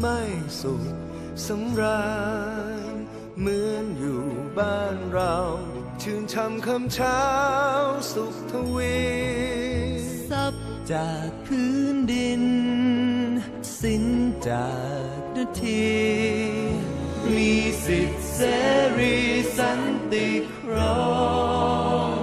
ไม่สุขสำราญเหมือนอยู่บ้านเรา ชื่นช่ำคำเช้าสุขทวีสับจากพื้นดิน สิ้นจากนาที มีสิทธิเสรีสันติครอง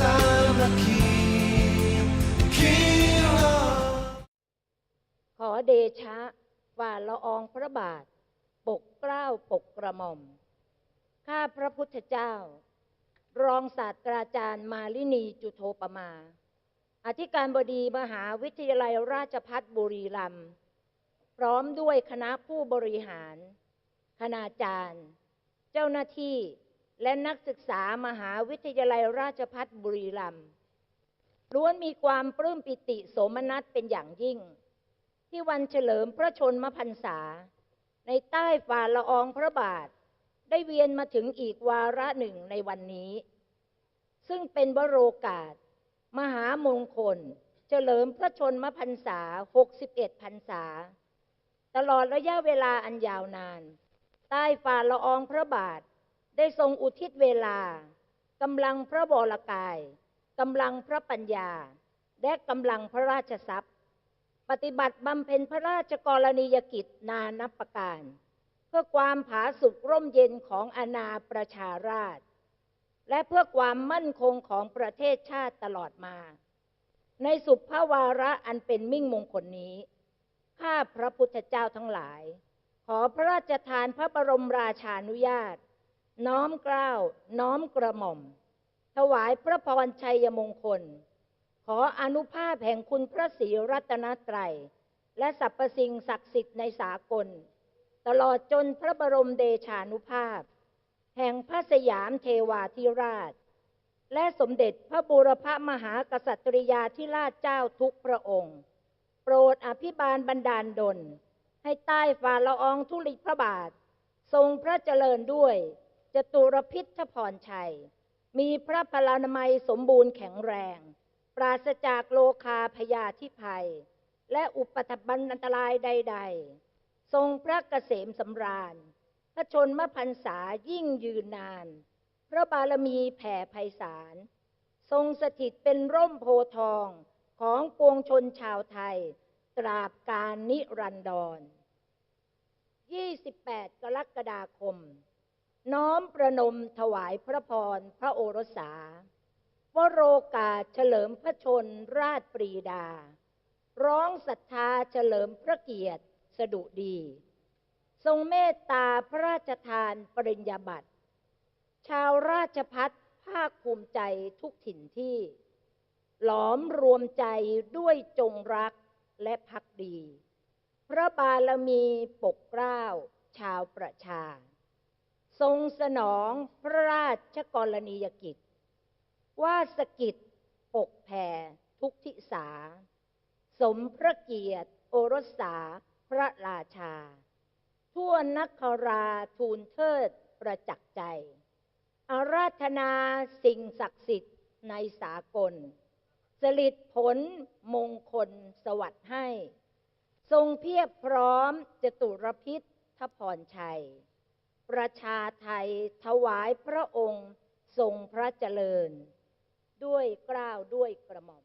สามัคคีคีโรขอเดชะฝ่าละอองพระบาท ปกเกล้าปกกระหม่อม ข้าพระพุทธเจ้า รองศาสตราจารย์มาลินีจุโทปมา อธิการบดีมหาวิทยาลัยราชพัฒบุรีรัมย์พร้อมด้วยคณะผู้บริหาร คณาจารย์ เจ้าหน้าที่ และนักศึกษามหาวิทยาลัยราชพัฒบุรีรัมย์ล้วนมีความปลื้มปิติโสมนัสเป็นอย่างยิ่ง ที่วันเฉลิมพระชนมพรรษา ในใต้ฝ่าละอองพระบาท ได้เวียนมาถึงอีกวาระหนึ่งในวันนี้ ซึ่งเป็นวโรกาส มหามงคล เฉลิมพระชนมพรรษา 61พรรษา ตลอดระยะเวลาอันยาวนาน ใต้ฝ่าละอองพระบาท ได้ทรงอุทิศเวลากำลังพระบรกายกำลังพระปัญญา และกำลังพระราชทรัพย์ ปฏิบัติบำเพ็ญพระราชกรณียกิจนานับประการ เพื่อความผาสุกร่มเย็นของอาณาประชาราช และเพื่อความมั่นคงของประเทศชาติตลอดมา ในสุภาวาระอันเป็นมิ่งมงคลนี้ข้าพระพุทธเจ้าทั้งหลาย ขอพระราชทานพระบรมราชานุญาต น้อมเกล้าน้อมกระหม่อม ถวายพระพรชัยมงคล ขออนุภาพแห่งคุณพระศรีรัตนตรัย และสรรพสิ่งศักดิ์สิทธิ์ในสากล ตลอดจนพระบรมเดชานุภาพ แห่งพระสยามเทวาธิราช และสมเด็จพระบูรพมหากษัตริยาธิราชเจ้าทุกพระองค์ โปรดอภิบาลบันดาลดลให้ใต้ฝ่าละอองธุลิพระบาท ทรงพระเจริญด้วย จตุรพิทพรชัย มีพระพลานามัยสมบูรณ์แข็งแรง ปราศจากโลคาพยาธิภัย และอุปทบันอันตรายใด ๆ ทรงพระเกษมสำราญ พระชนมพรรษายิ่งยืนนาน พระบารมีแผ่ไพศาล ทรงสถิตเป็นร่มโพทองของปวงชนชาวไทย ตราบการนิรันดร 28 กรกฎาคม น้อมประนมถวายพระพรพระโอรสาวโรกาเฉลิมพระชนราชปรีดา ร้องศรัทธาเฉลิมพระเกียรติสดุดี ทรงเมตตาพระราชทานปริญญาบัตร ชาวราชพัฒภาคภูมิใจทุกถิ่นที่ หลอมรวมใจด้วยจงรักและพักดี พระบารมีปกเกล้าชาวประชา ทรงสนองพระราชกรณียกิจ ว่าสกิจปกแผ่ทุกทิสา สมพระเกียรติโอรสาพระราชา ทั่วนักคราทูลเทิดประจักษ์ใจ อาราธนาสิ่งศักดิ์สิทธิ์ในสากล สลิดผลมงคลสวัสดิ์ให้ ทรงเพียบพร้อมจตุรพิษทพรชัย ประชาไทยถวายพระองค์ทรงพระเจริญ ด้วยเกล้าวด้วยกระหม่อม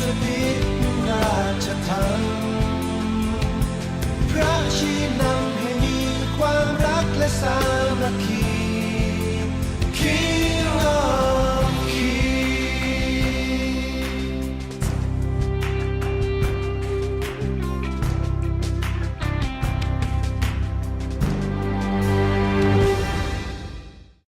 สถิตราชธรรมพระชี้นำให้มีความรักและสามัคคี